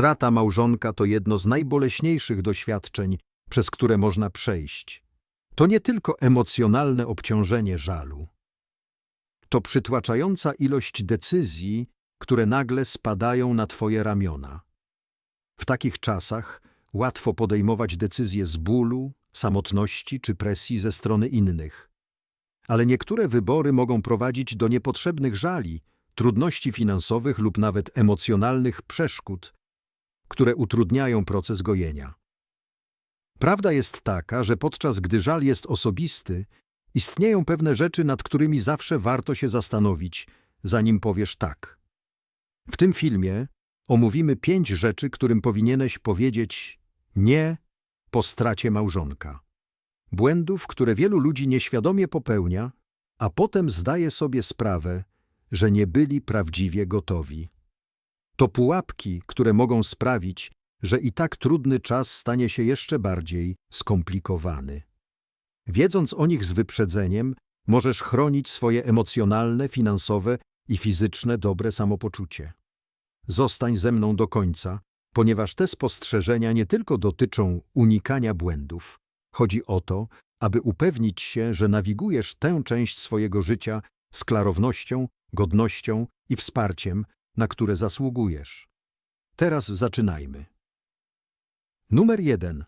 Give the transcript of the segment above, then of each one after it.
Strata małżonka to jedno z najboleśniejszych doświadczeń, przez które można przejść. To nie tylko emocjonalne obciążenie żalu. To przytłaczająca ilość decyzji, które nagle spadają na twoje ramiona. W takich czasach łatwo podejmować decyzje z bólu, samotności czy presji ze strony innych. Ale niektóre wybory mogą prowadzić do niepotrzebnych żali, trudności finansowych lub nawet emocjonalnych przeszkód, które utrudniają proces gojenia. Prawda jest taka, że podczas gdy żal jest osobisty, istnieją pewne rzeczy, nad którymi zawsze warto się zastanowić, zanim powiesz tak. W tym filmie omówimy pięć rzeczy, którym powinieneś powiedzieć nie po stracie małżonka. Błędów, które wielu ludzi nieświadomie popełnia, a potem zdaje sobie sprawę, że nie byli prawdziwie gotowi. To pułapki, które mogą sprawić, że i tak trudny czas stanie się jeszcze bardziej skomplikowany. Wiedząc o nich z wyprzedzeniem, możesz chronić swoje emocjonalne, finansowe i fizyczne dobre samopoczucie. Zostań ze mną do końca, ponieważ te spostrzeżenia nie tylko dotyczą unikania błędów. Chodzi o to, aby upewnić się, że nawigujesz tę część swojego życia z klarownością, godnością i wsparciem, na które zasługujesz. Teraz zaczynajmy. Numer jeden.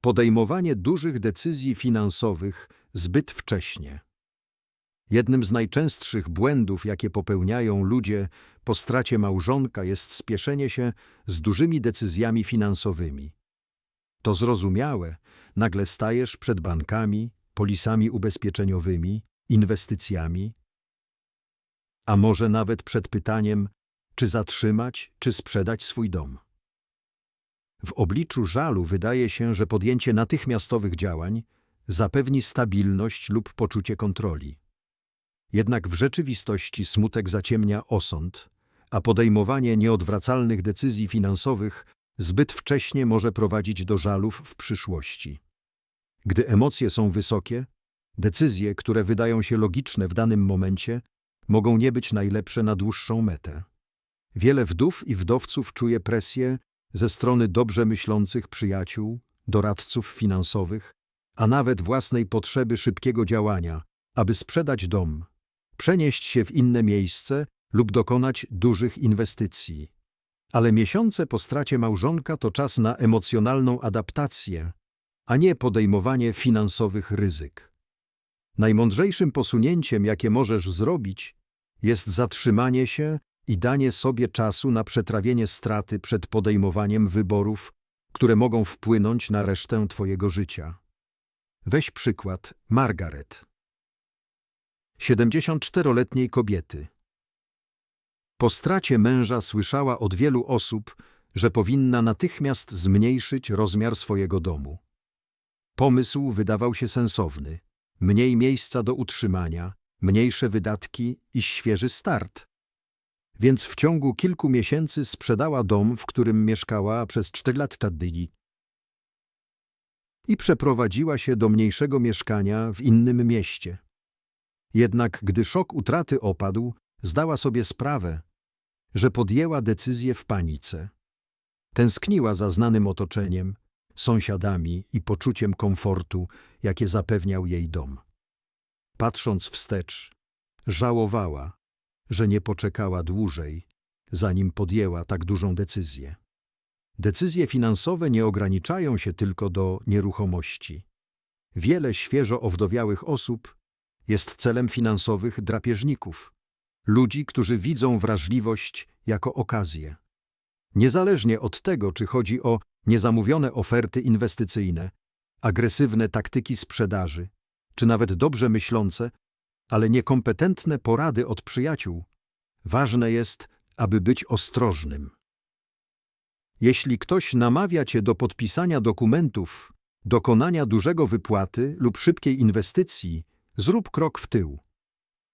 Podejmowanie dużych decyzji finansowych zbyt wcześnie. Jednym z najczęstszych błędów, jakie popełniają ludzie po stracie małżonka, jest spieszenie się z dużymi decyzjami finansowymi. To zrozumiałe, nagle stajesz przed bankami, polisami ubezpieczeniowymi, inwestycjami, a może nawet przed pytaniem, czy zatrzymać, czy sprzedać swój dom. W obliczu żalu wydaje się, że podjęcie natychmiastowych działań zapewni stabilność lub poczucie kontroli. Jednak w rzeczywistości smutek zaciemnia osąd, a podejmowanie nieodwracalnych decyzji finansowych zbyt wcześnie może prowadzić do żalów w przyszłości. Gdy emocje są wysokie, decyzje, które wydają się logiczne w danym momencie, mogą nie być najlepsze na dłuższą metę. Wiele wdów i wdowców czuje presję ze strony dobrze myślących przyjaciół, doradców finansowych, a nawet własnej potrzeby szybkiego działania, aby sprzedać dom, przenieść się w inne miejsce lub dokonać dużych inwestycji. Ale miesiące po stracie małżonka to czas na emocjonalną adaptację, a nie podejmowanie finansowych ryzyk. Najmądrzejszym posunięciem, jakie możesz zrobić, jest zatrzymanie się i danie sobie czasu na przetrawienie straty przed podejmowaniem wyborów, które mogą wpłynąć na resztę Twojego życia. Weź przykład Margaret. 74-letniej kobiety. Po stracie męża słyszała od wielu osób, że powinna natychmiast zmniejszyć rozmiar swojego domu. Pomysł wydawał się sensowny. Mniej miejsca do utrzymania, mniejsze wydatki i świeży start. Więc w ciągu kilku miesięcy sprzedała dom, w którym mieszkała przez cztery lata i przeprowadziła się do mniejszego mieszkania w innym mieście. Jednak gdy szok utraty opadł, zdała sobie sprawę, że podjęła decyzję w panice. Tęskniła za znanym otoczeniem, sąsiadami i poczuciem komfortu, jakie zapewniał jej dom. Patrząc wstecz, żałowała, że nie poczekała dłużej, zanim podjęła tak dużą decyzję. Decyzje finansowe nie ograniczają się tylko do nieruchomości. Wiele świeżo owdowiałych osób jest celem finansowych drapieżników, ludzi, którzy widzą wrażliwość jako okazję. Niezależnie od tego, czy chodzi o niezamówione oferty inwestycyjne, agresywne taktyki sprzedaży, czy nawet dobrze myślące, ale niekompetentne porady od przyjaciół, ważne jest, aby być ostrożnym. Jeśli ktoś namawia cię do podpisania dokumentów, dokonania dużego wypłaty lub szybkiej inwestycji, zrób krok w tył.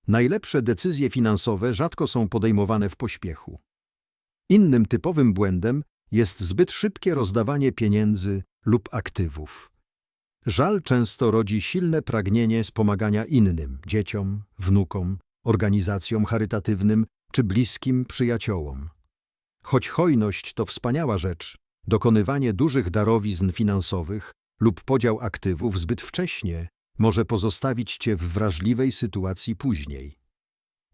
Najlepsze decyzje finansowe rzadko są podejmowane w pośpiechu. Innym typowym błędem jest zbyt szybkie rozdawanie pieniędzy lub aktywów. Żal często rodzi silne pragnienie wspomagania innym, dzieciom, wnukom, organizacjom charytatywnym czy bliskim przyjaciołom. Choć hojność to wspaniała rzecz, dokonywanie dużych darowizn finansowych lub podział aktywów zbyt wcześnie może pozostawić cię w wrażliwej sytuacji później.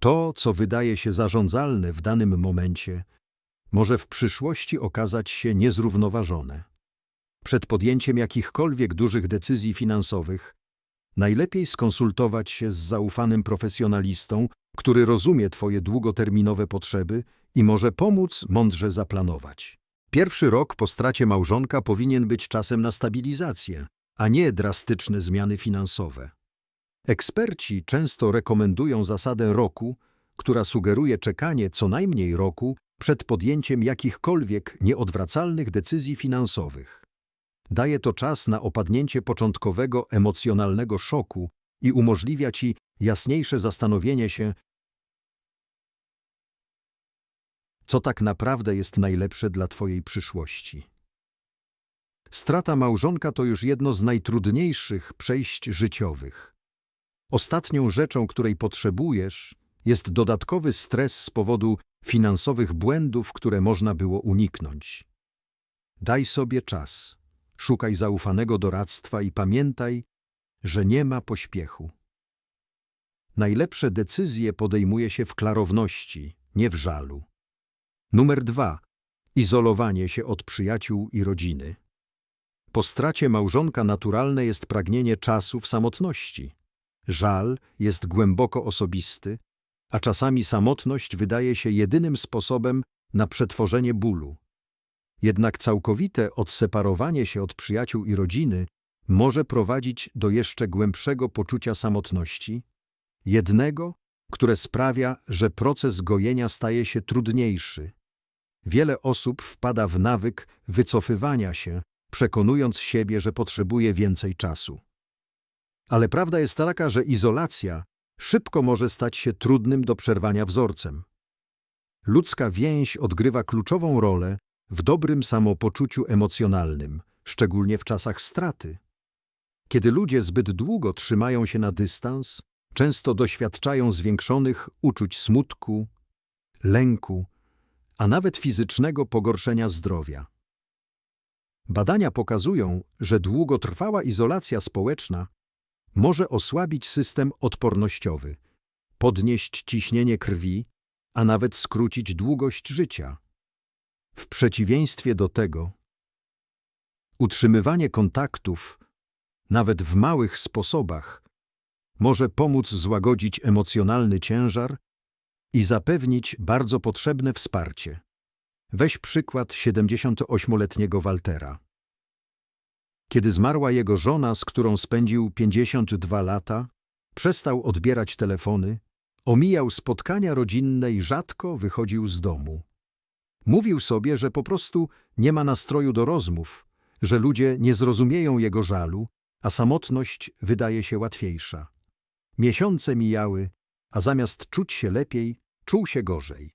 To, co wydaje się zarządzalne w danym momencie, może w przyszłości okazać się niezrównoważone. Przed podjęciem jakichkolwiek dużych decyzji finansowych najlepiej skonsultować się z zaufanym profesjonalistą, który rozumie Twoje długoterminowe potrzeby i może pomóc mądrze zaplanować. Pierwszy rok po stracie małżonka powinien być czasem na stabilizację, a nie drastyczne zmiany finansowe. Eksperci często rekomendują zasadę roku, która sugeruje czekanie co najmniej roku przed podjęciem jakichkolwiek nieodwracalnych decyzji finansowych. Daje to czas na opadnięcie początkowego emocjonalnego szoku i umożliwia ci jasniejsze zastanowienie się, co tak naprawdę jest najlepsze dla Twojej przyszłości. Strata małżonka to już jedno z najtrudniejszych przejść życiowych. Ostatnią rzeczą, której potrzebujesz, jest dodatkowy stres z powodu finansowych błędów, które można było uniknąć. Daj sobie czas, szukaj zaufanego doradztwa i pamiętaj, że nie ma pośpiechu. Najlepsze decyzje podejmuje się w klarowności, nie w żalu. Numer dwa. Izolowanie się od przyjaciół i rodziny. Po stracie małżonka naturalne jest pragnienie czasu w samotności. Żal jest głęboko osobisty, a czasami samotność wydaje się jedynym sposobem na przetworzenie bólu. Jednak całkowite odseparowanie się od przyjaciół i rodziny może prowadzić do jeszcze głębszego poczucia samotności, jednego, które sprawia, że proces gojenia staje się trudniejszy. Wiele osób wpada w nawyk wycofywania się, przekonując siebie, że potrzebuje więcej czasu. Ale prawda jest taka, że izolacja szybko może stać się trudnym do przerwania wzorcem. Ludzka więź odgrywa kluczową rolę w dobrym samopoczuciu emocjonalnym, szczególnie w czasach straty. Kiedy ludzie zbyt długo trzymają się na dystans, często doświadczają zwiększonych uczuć smutku, lęku, a nawet fizycznego pogorszenia zdrowia. Badania pokazują, że długotrwała izolacja społeczna może osłabić system odpornościowy, podnieść ciśnienie krwi, a nawet skrócić długość życia. W przeciwieństwie do tego, utrzymywanie kontaktów, nawet w małych sposobach, może pomóc złagodzić emocjonalny ciężar i zapewnić bardzo potrzebne wsparcie. Weź przykład 78-letniego Waltera. Kiedy zmarła jego żona, z którą spędził 52 lata, przestał odbierać telefony, omijał spotkania rodzinne i rzadko wychodził z domu. Mówił sobie, że po prostu nie ma nastroju do rozmów, że ludzie nie zrozumieją jego żalu, a samotność wydaje się łatwiejsza. Miesiące mijały, a zamiast czuć się lepiej, czuł się gorzej.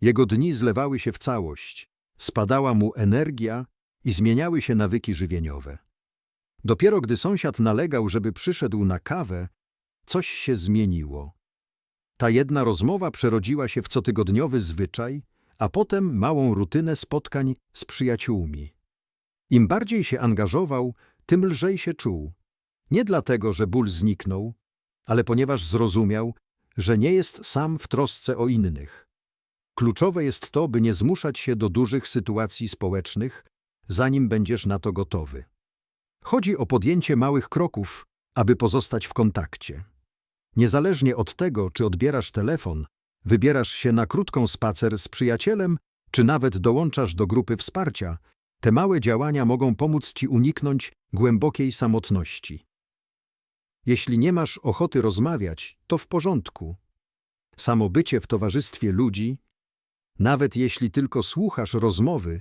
Jego dni zlewały się w całość, spadała mu energia i zmieniały się nawyki żywieniowe. Dopiero gdy sąsiad nalegał, żeby przyszedł na kawę, coś się zmieniło. Ta jedna rozmowa przerodziła się w cotygodniowy zwyczaj, a potem małą rutynę spotkań z przyjaciółmi. Im bardziej się angażował, tym lżej się czuł. Nie dlatego, że ból zniknął, ale ponieważ zrozumiał, że nie jest sam w trosce o innych. Kluczowe jest to, by nie zmuszać się do dużych sytuacji społecznych, zanim będziesz na to gotowy. Chodzi o podjęcie małych kroków, aby pozostać w kontakcie. Niezależnie od tego, czy odbierasz telefon, wybierasz się na krótką spacer z przyjacielem, czy nawet dołączasz do grupy wsparcia, te małe działania mogą pomóc Ci uniknąć głębokiej samotności. Jeśli nie masz ochoty rozmawiać, to w porządku. Samo bycie w towarzystwie ludzi, nawet jeśli tylko słuchasz rozmowy,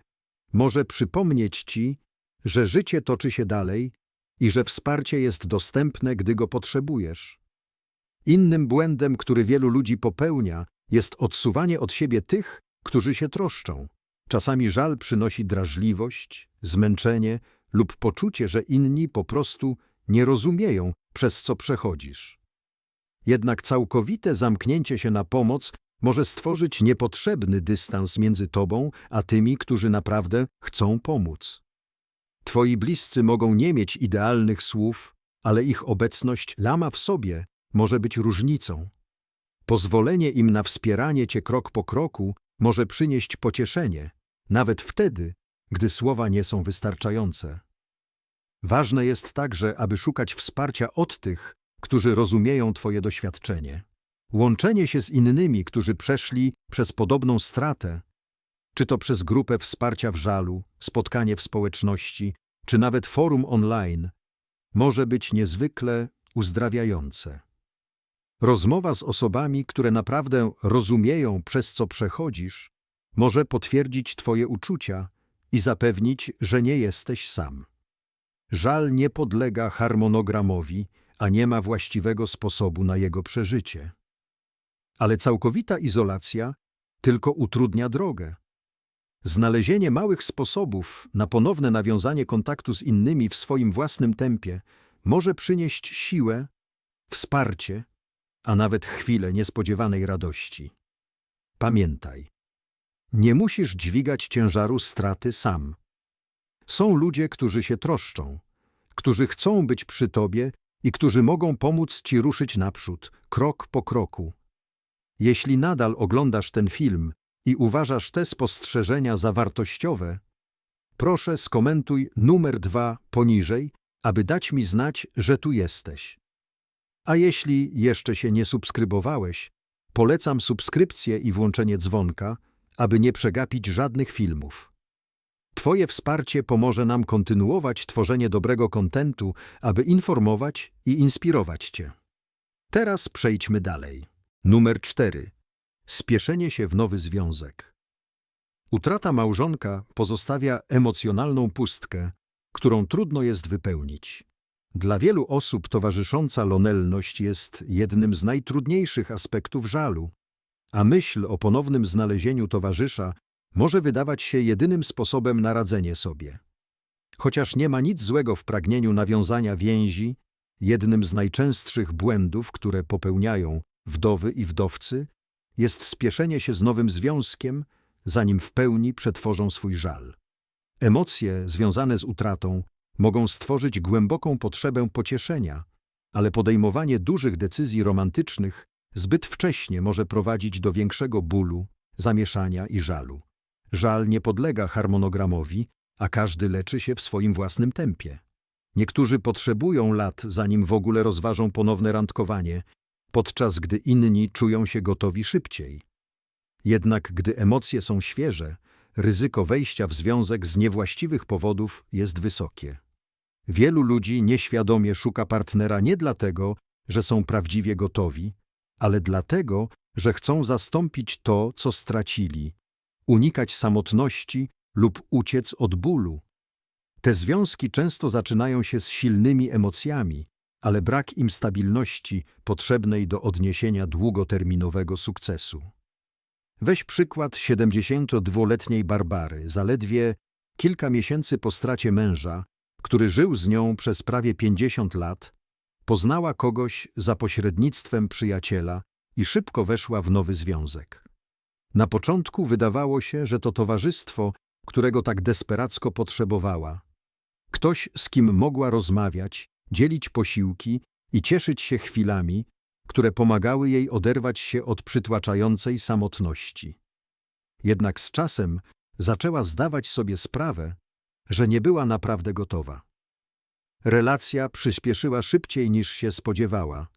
może przypomnieć ci, że życie toczy się dalej i że wsparcie jest dostępne, gdy go potrzebujesz. Innym błędem, który wielu ludzi popełnia, jest odsuwanie od siebie tych, którzy się troszczą. Czasami żal przynosi drażliwość, zmęczenie lub poczucie, że inni po prostu nie rozumieją, przez co przechodzisz. Jednak całkowite zamknięcie się na pomoc może stworzyć niepotrzebny dystans między tobą a tymi, którzy naprawdę chcą pomóc. Twoi bliscy mogą nie mieć idealnych słów, ale ich obecność lama w sobie może być różnicą. Pozwolenie im na wspieranie cię krok po kroku może przynieść pocieszenie, nawet wtedy, gdy słowa nie są wystarczające. Ważne jest także, aby szukać wsparcia od tych, którzy rozumieją Twoje doświadczenie. Łączenie się z innymi, którzy przeszli przez podobną stratę, czy to przez grupę wsparcia w żalu, spotkanie w społeczności, czy nawet forum online, może być niezwykle uzdrawiające. Rozmowa z osobami, które naprawdę rozumieją, przez co przechodzisz, może potwierdzić Twoje uczucia i zapewnić, że nie jesteś sam. Żal nie podlega harmonogramowi, a nie ma właściwego sposobu na jego przeżycie. Ale całkowita izolacja tylko utrudnia drogę. Znalezienie małych sposobów na ponowne nawiązanie kontaktu z innymi w swoim własnym tempie może przynieść siłę, wsparcie, a nawet chwilę niespodziewanej radości. Pamiętaj, nie musisz dźwigać ciężaru straty sam. Są ludzie, którzy się troszczą, którzy chcą być przy tobie i którzy mogą pomóc ci ruszyć naprzód, krok po kroku. Jeśli nadal oglądasz ten film i uważasz te spostrzeżenia za wartościowe, proszę skomentuj numer dwa poniżej, aby dać mi znać, że tu jesteś. A jeśli jeszcze się nie subskrybowałeś, polecam subskrypcję i włączenie dzwonka, aby nie przegapić żadnych filmów. Twoje wsparcie pomoże nam kontynuować tworzenie dobrego kontentu, aby informować i inspirować Cię. Teraz przejdźmy dalej. Numer 4. Spieszenie się w nowy związek. Utrata małżonka pozostawia emocjonalną pustkę, którą trudno jest wypełnić. Dla wielu osób towarzysząca lonelność jest jednym z najtrudniejszych aspektów żalu, a myśl o ponownym znalezieniu towarzysza może wydawać się jedynym sposobem na radzenie sobie. Chociaż nie ma nic złego w pragnieniu nawiązania więzi, jednym z najczęstszych błędów, które popełniają wdowy i wdowcy, jest spieszenie się z nowym związkiem, zanim w pełni przetworzą swój żal. Emocje związane z utratą mogą stworzyć głęboką potrzebę pocieszenia, ale podejmowanie dużych decyzji romantycznych zbyt wcześnie może prowadzić do większego bólu, zamieszania i żalu. Żal nie podlega harmonogramowi, a każdy leczy się w swoim własnym tempie. Niektórzy potrzebują lat, zanim w ogóle rozważą ponowne randkowanie, podczas gdy inni czują się gotowi szybciej. Jednak gdy emocje są świeże, ryzyko wejścia w związek z niewłaściwych powodów jest wysokie. Wielu ludzi nieświadomie szuka partnera nie dlatego, że są prawdziwie gotowi, ale dlatego, że chcą zastąpić to, co stracili, unikać samotności lub uciec od bólu. Te związki często zaczynają się z silnymi emocjami, ale brak im stabilności potrzebnej do odniesienia długoterminowego sukcesu. Weź przykład 72-letniej Barbary, zaledwie kilka miesięcy po stracie męża, który żył z nią przez prawie 50 lat, poznała kogoś za pośrednictwem przyjaciela i szybko weszła w nowy związek. Na początku wydawało się, że to towarzystwo, którego tak desperacko potrzebowała. Ktoś, z kim mogła rozmawiać, dzielić posiłki i cieszyć się chwilami, które pomagały jej oderwać się od przytłaczającej samotności. Jednak z czasem zaczęła zdawać sobie sprawę, że nie była naprawdę gotowa. Relacja przyspieszyła szybciej niż się spodziewała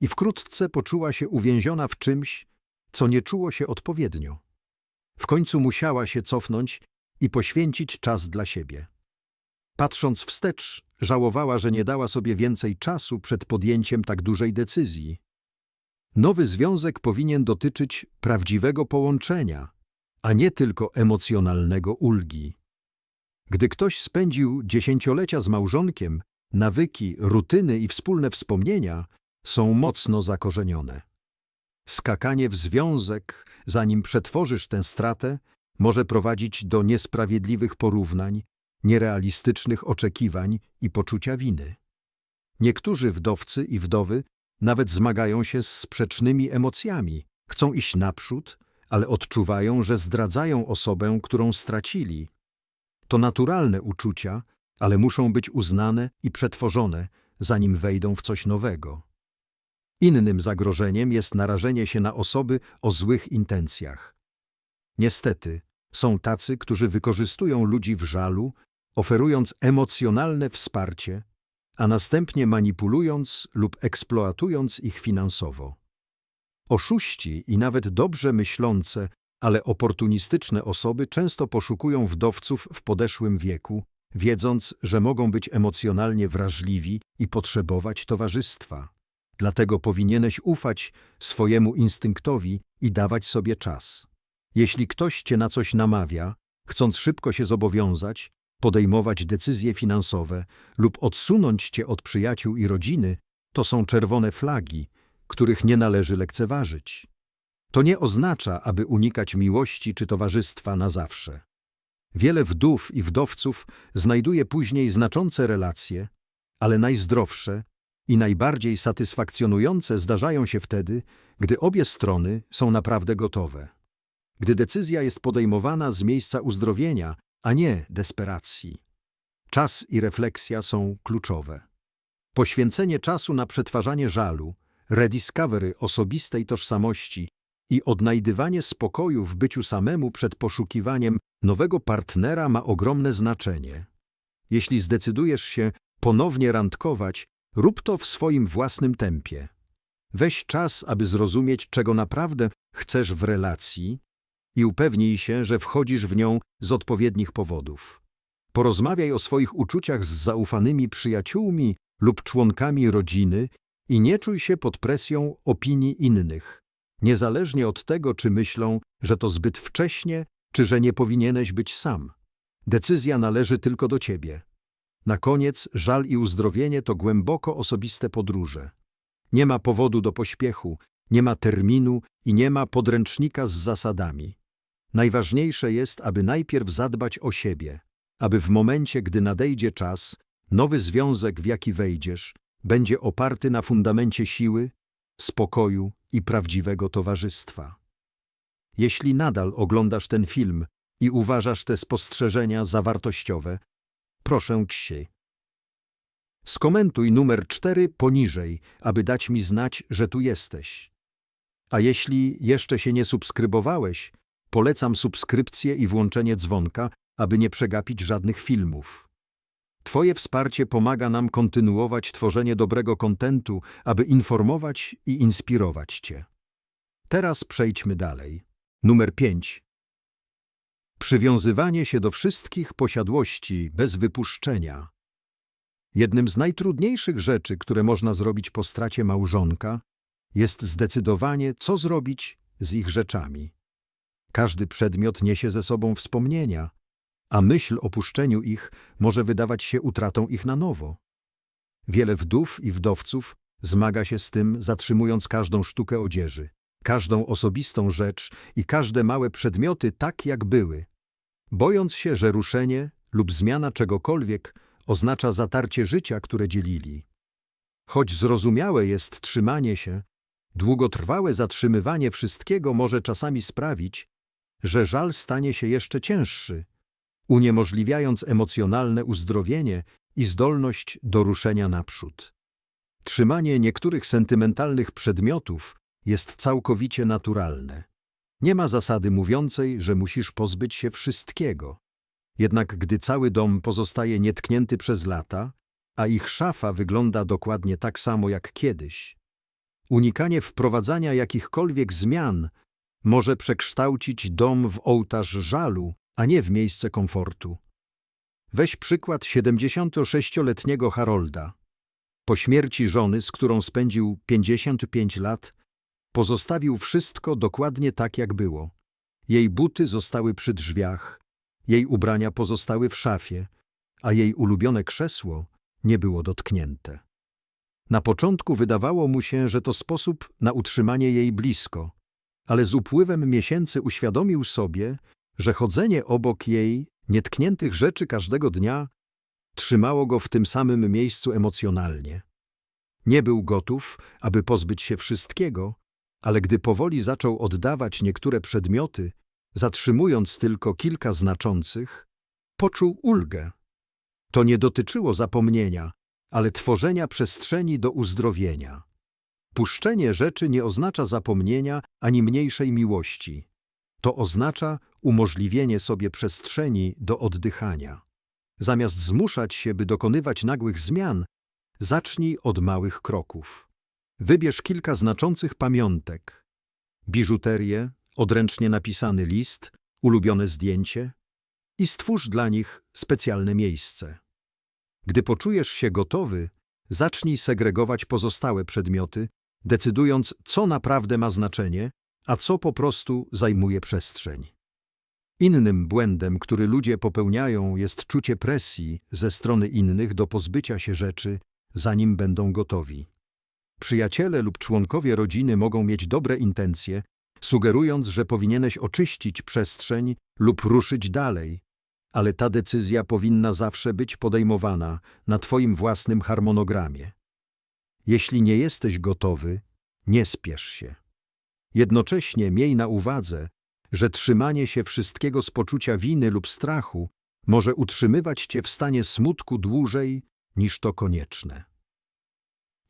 i wkrótce poczuła się uwięziona w czymś, co nie czuło się odpowiednio. W końcu musiała się cofnąć i poświęcić czas dla siebie. Patrząc wstecz, żałowała, że nie dała sobie więcej czasu przed podjęciem tak dużej decyzji. Nowy związek powinien dotyczyć prawdziwego połączenia, a nie tylko emocjonalnego ulgi. Gdy ktoś spędził dziesięciolecia z małżonkiem, nawyki, rutyny i wspólne wspomnienia są mocno zakorzenione. Skakanie w związek, zanim przetworzysz tę stratę, może prowadzić do niesprawiedliwych porównań, nierealistycznych oczekiwań i poczucia winy. Niektórzy wdowcy i wdowy nawet zmagają się z sprzecznymi emocjami, Chcą iść naprzód, ale odczuwają, że zdradzają osobę, którą stracili. To naturalne uczucia, ale muszą być uznane i przetworzone, zanim wejdą w coś nowego. Innym zagrożeniem jest narażenie się na osoby o złych intencjach. Niestety, są tacy, którzy wykorzystują ludzi w żalu, oferując emocjonalne wsparcie, a następnie manipulując lub eksploatując ich finansowo. Oszuści i nawet dobrze myślące, ale oportunistyczne osoby często poszukują wdowców w podeszłym wieku, wiedząc, że mogą być emocjonalnie wrażliwi i potrzebować towarzystwa. Dlatego powinieneś ufać swojemu instynktowi i dawać sobie czas. Jeśli ktoś cię na coś namawia, chcąc szybko się zobowiązać, podejmować decyzje finansowe lub odsunąć cię od przyjaciół i rodziny, to są czerwone flagi, których nie należy lekceważyć. To nie oznacza, aby unikać miłości czy towarzystwa na zawsze. Wiele wdów i wdowców znajduje później znaczące relacje, ale najzdrowsze i najbardziej satysfakcjonujące zdarzają się wtedy, gdy obie strony są naprawdę gotowe. Gdy decyzja jest podejmowana z miejsca uzdrowienia, a nie desperacji. Czas i refleksja są kluczowe. Poświęcenie czasu na przetwarzanie żalu, rediscovery osobistej tożsamości i odnajdywanie spokoju w byciu samemu przed poszukiwaniem nowego partnera ma ogromne znaczenie. Jeśli zdecydujesz się ponownie randkować, rób to w swoim własnym tempie. Weź czas, aby zrozumieć, czego naprawdę chcesz w relacji i upewnij się, że wchodzisz w nią z odpowiednich powodów. Porozmawiaj o swoich uczuciach z zaufanymi przyjaciółmi lub członkami rodziny i nie czuj się pod presją opinii innych, niezależnie od tego, czy myślą, że to zbyt wcześnie, czy że nie powinieneś być sam. Decyzja należy tylko do ciebie. Na koniec żal i uzdrowienie to głęboko osobiste podróże. Nie ma powodu do pośpiechu, nie ma terminu i nie ma podręcznika z zasadami. Najważniejsze jest, aby najpierw zadbać o siebie, aby w momencie, gdy nadejdzie czas, nowy związek, w jaki wejdziesz, będzie oparty na fundamencie siły, spokoju i prawdziwego towarzystwa. Jeśli nadal oglądasz ten film i uważasz te spostrzeżenia za wartościowe, proszę cię. Skomentuj numer 4 poniżej, aby dać mi znać, że tu jesteś. A jeśli jeszcze się nie subskrybowałeś, polecam subskrypcję i włączenie dzwonka, aby nie przegapić żadnych filmów. Twoje wsparcie pomaga nam kontynuować tworzenie dobrego kontentu, aby informować i inspirować Cię. Teraz przejdźmy dalej. Numer 5. Przywiązywanie się do wszystkich posiadłości bez wypuszczenia. Jednym z najtrudniejszych rzeczy, które można zrobić po stracie małżonka, jest zdecydowanie, co zrobić z ich rzeczami. Każdy przedmiot niesie ze sobą wspomnienia, a myśl o puszczeniu ich może wydawać się utratą ich na nowo. Wiele wdów i wdowców zmaga się z tym, zatrzymując każdą sztukę odzieży, każdą osobistą rzecz i każde małe przedmioty tak, jak były, bojąc się, że ruszenie lub zmiana czegokolwiek oznacza zatarcie życia, które dzielili. Choć zrozumiałe jest trzymanie się, długotrwałe zatrzymywanie wszystkiego może czasami sprawić, że żal stanie się jeszcze cięższy, uniemożliwiając emocjonalne uzdrowienie i zdolność do ruszenia naprzód. Trzymanie niektórych sentymentalnych przedmiotów jest całkowicie naturalne. Nie ma zasady mówiącej, że musisz pozbyć się wszystkiego. Jednak gdy cały dom pozostaje nietknięty przez lata, a ich szafa wygląda dokładnie tak samo jak kiedyś, unikanie wprowadzania jakichkolwiek zmian może przekształcić dom w ołtarz żalu, a nie w miejsce komfortu. Weź przykład 76-letniego Harolda. Po śmierci żony, z którą spędził 55 lat, pozostawił wszystko dokładnie tak, jak było. Jej buty zostały przy drzwiach, jej ubrania pozostały w szafie, a jej ulubione krzesło nie było dotknięte. Na początku wydawało mu się, że to sposób na utrzymanie jej blisko, ale z upływem miesięcy uświadomił sobie, że chodzenie obok jej, nietkniętych rzeczy każdego dnia, trzymało go w tym samym miejscu emocjonalnie. Nie był gotów, aby pozbyć się wszystkiego, ale gdy powoli zaczął oddawać niektóre przedmioty, zatrzymując tylko kilka znaczących, poczuł ulgę. To nie dotyczyło zapomnienia, ale tworzenia przestrzeni do uzdrowienia. Puszczenie rzeczy nie oznacza zapomnienia ani mniejszej miłości. To oznacza umożliwienie sobie przestrzeni do oddychania. Zamiast zmuszać się, by dokonywać nagłych zmian, zacznij od małych kroków. Wybierz kilka znaczących pamiątek. Biżuterię, odręcznie napisany list, ulubione zdjęcie i stwórz dla nich specjalne miejsce. Gdy poczujesz się gotowy, zacznij segregować pozostałe przedmioty, decydując, co naprawdę ma znaczenie, a co po prostu zajmuje przestrzeń. Innym błędem, który ludzie popełniają, jest czucie presji ze strony innych do pozbycia się rzeczy, zanim będą gotowi. Przyjaciele lub członkowie rodziny mogą mieć dobre intencje, sugerując, że powinieneś oczyścić przestrzeń lub ruszyć dalej, ale ta decyzja powinna zawsze być podejmowana na Twoim własnym harmonogramie. Jeśli nie jesteś gotowy, nie spiesz się. Jednocześnie miej na uwadze, że trzymanie się wszystkiego z poczucia winy lub strachu może utrzymywać cię w stanie smutku dłużej niż to konieczne.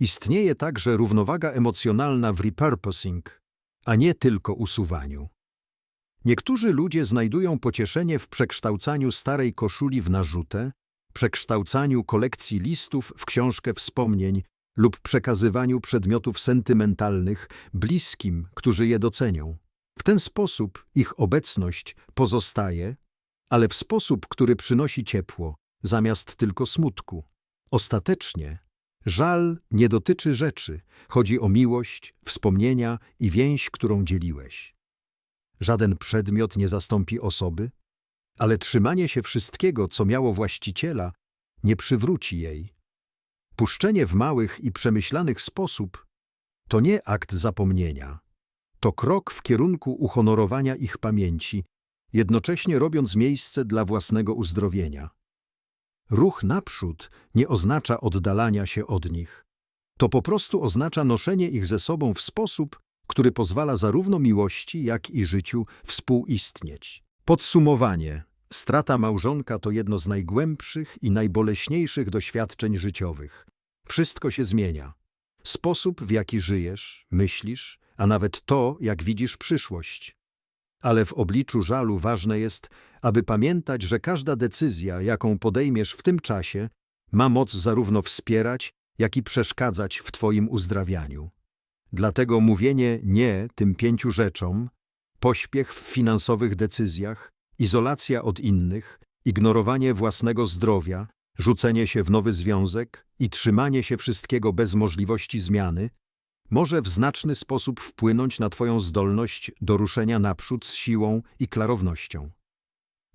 Istnieje także równowaga emocjonalna w repurposing, a nie tylko usuwaniu. Niektórzy ludzie znajdują pocieszenie w przekształcaniu starej koszuli w narzutę, przekształcaniu kolekcji listów w książkę wspomnień lub przekazywaniu przedmiotów sentymentalnych bliskim, którzy je docenią. W ten sposób ich obecność pozostaje, ale w sposób, który przynosi ciepło, zamiast tylko smutku. Ostatecznie żal nie dotyczy rzeczy, chodzi o miłość, wspomnienia i więź, którą dzieliłeś. Żaden przedmiot nie zastąpi osoby, ale trzymanie się wszystkiego, co miało właściciela, nie przywróci jej. Puszczenie w małych i przemyślanych sposób to nie akt zapomnienia. To krok w kierunku uhonorowania ich pamięci, jednocześnie robiąc miejsce dla własnego uzdrowienia. Ruch naprzód nie oznacza oddalania się od nich. To po prostu oznacza noszenie ich ze sobą w sposób, który pozwala zarówno miłości, jak i życiu współistnieć. Podsumowanie. Strata małżonka to jedno z najgłębszych i najboleśniejszych doświadczeń życiowych. Wszystko się zmienia. Sposób, w jaki żyjesz, myślisz, a nawet to, jak widzisz przyszłość. Ale w obliczu żalu ważne jest, aby pamiętać, że każda decyzja, jaką podejmiesz w tym czasie, ma moc zarówno wspierać, jak i przeszkadzać w Twoim uzdrawianiu. Dlatego mówienie nie tym pięciu rzeczom, pośpiech w finansowych decyzjach, izolacja od innych, ignorowanie własnego zdrowia, rzucenie się w nowy związek i trzymanie się wszystkiego bez możliwości zmiany może w znaczny sposób wpłynąć na Twoją zdolność do ruszenia naprzód z siłą i klarownością.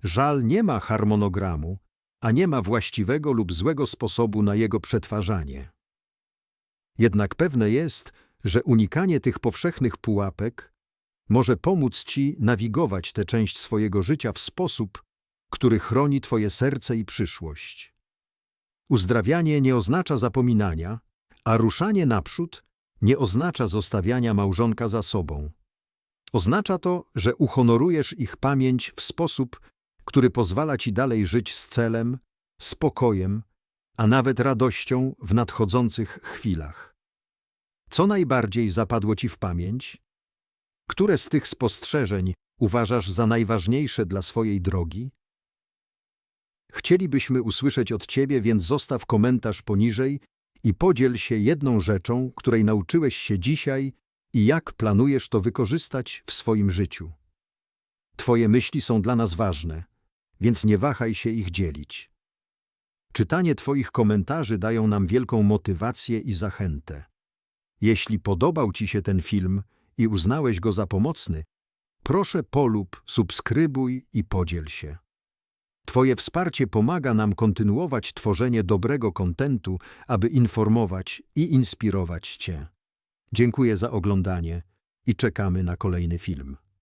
Żal nie ma harmonogramu, a nie ma właściwego lub złego sposobu na jego przetwarzanie. Jednak pewne jest, że unikanie tych powszechnych pułapek może pomóc Ci nawigować tę część swojego życia w sposób, który chroni Twoje serce i przyszłość. Uzdrawianie nie oznacza zapominania, a ruszanie naprzód nie oznacza zostawiania małżonka za sobą. Oznacza to, że uhonorujesz ich pamięć w sposób, który pozwala Ci dalej żyć z celem, spokojem, a nawet radością w nadchodzących chwilach. Co najbardziej zapadło Ci w pamięć? Które z tych spostrzeżeń uważasz za najważniejsze dla swojej drogi? Chcielibyśmy usłyszeć od Ciebie, więc zostaw komentarz poniżej i podziel się jedną rzeczą, której nauczyłeś się dzisiaj i jak planujesz to wykorzystać w swoim życiu. Twoje myśli są dla nas ważne, więc nie wahaj się ich dzielić. Czytanie Twoich komentarzy dają nam wielką motywację i zachętę. Jeśli podobał Ci się ten film i uznałeś go za pomocny, proszę polub, subskrybuj i podziel się. Twoje wsparcie pomaga nam kontynuować tworzenie dobrego kontentu, aby informować i inspirować Cię. Dziękuję za oglądanie i czekamy na kolejny film.